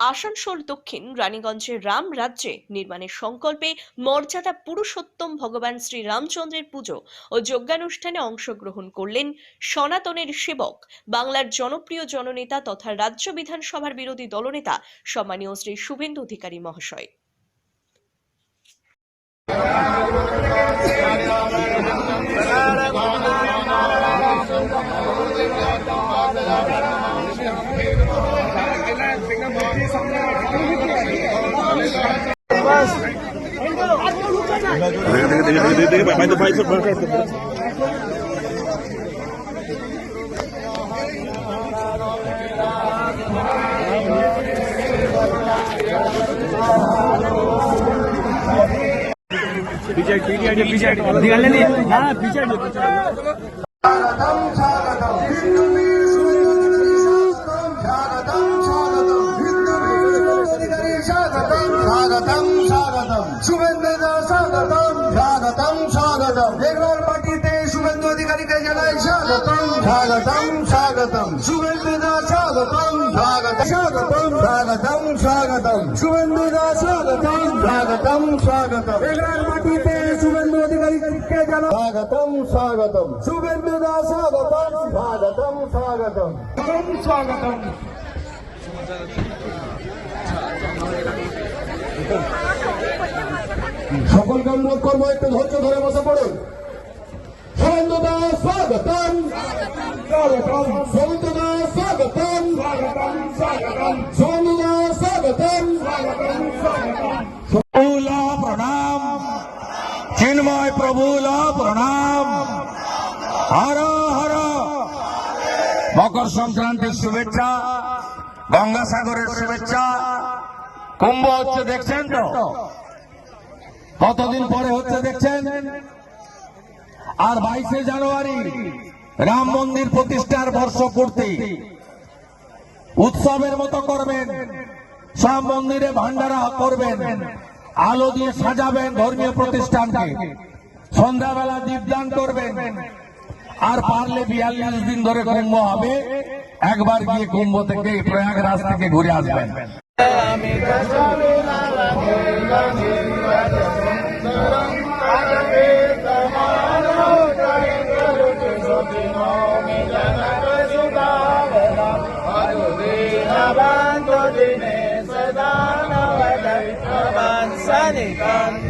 আসানসোল দক্ষিণ রানীগঞ্জের রাম রাজ্যে নির্মাণের সংকল্পে মর্যাদা পুরুষোত্তম ভগবান শ্রী রামচন্দ্রের পুজো ও যজ্ঞানুষ্ঠানে অংশগ্রহণ করলেন সনাতনের সেবক, বাংলার জনপ্রিয় জননেতা তথা রাজ্য বিধানসভার বিরোধী দলনেতা সম্মানীয় শ্রী শুভেন্দু অধিকারী মহাশয়। ভাই তো ভাই বিজয়। বিজয় বিজয় না বিজয়। শুভেন্দুদের স্বাগতম স্বাগতম স্বাগতম। বেঙ্গল পার্টিতে শুভেন্দু অধিকারীকে জানাই স্বাগতম স্বাগতম স্বাগতম। শুভেন্দুদের স্বাগতম স্বাগতম স্বাগতম স্বাগতম স্বাগতম। শুভেন্দুদের স্বাগতম স্বাগতম স্বাগতম। বেঙ্গল পার্টিতে শুভেন্দু অধিকারীকে জানাই স্বাগতম স্বাগতম। শুভেন্দুদের স্বাগতম স্বাগতম স্বাগতম। স্বাগতম স্বাগতম। সকলকে অনুরোধ করব একটু ধৈর্য ধরে বসে পড়ুন। সৌন্দদা স্বাগতম। স্বাগতম। প্রভুলা প্রণাম। চিন্ময় প্রভুলা প্রণাম। হর হর। মকর সংক্রান্তির শুভেচ্ছা গঙ্গাসাগরের শুভেচ্ছা। কুম্ভ হচ্ছে দেখছেন তো? কতদিন পরে হচ্ছে দেখছেন? আর বাইশে জানুয়ারি রাম মন্দির প্রতিষ্ঠার বর্ষপূর্তি। উৎসবের মতো করবেন, সব মন্দিরে ভান্ডারা করবেন, আলো দিয়ে সাজাবেন ধর্মীয় প্রতিষ্ঠানকে। সন্ধ্যাবেলা দীপদান করবেন, আর পারলে বিয়াল্লিশ দিন ধরে কুম্ভ হবে, একবার গিয়ে কুম্ভ থেকে প্রয়াগরাজ থেকে ঘুরে আসবেন। Republican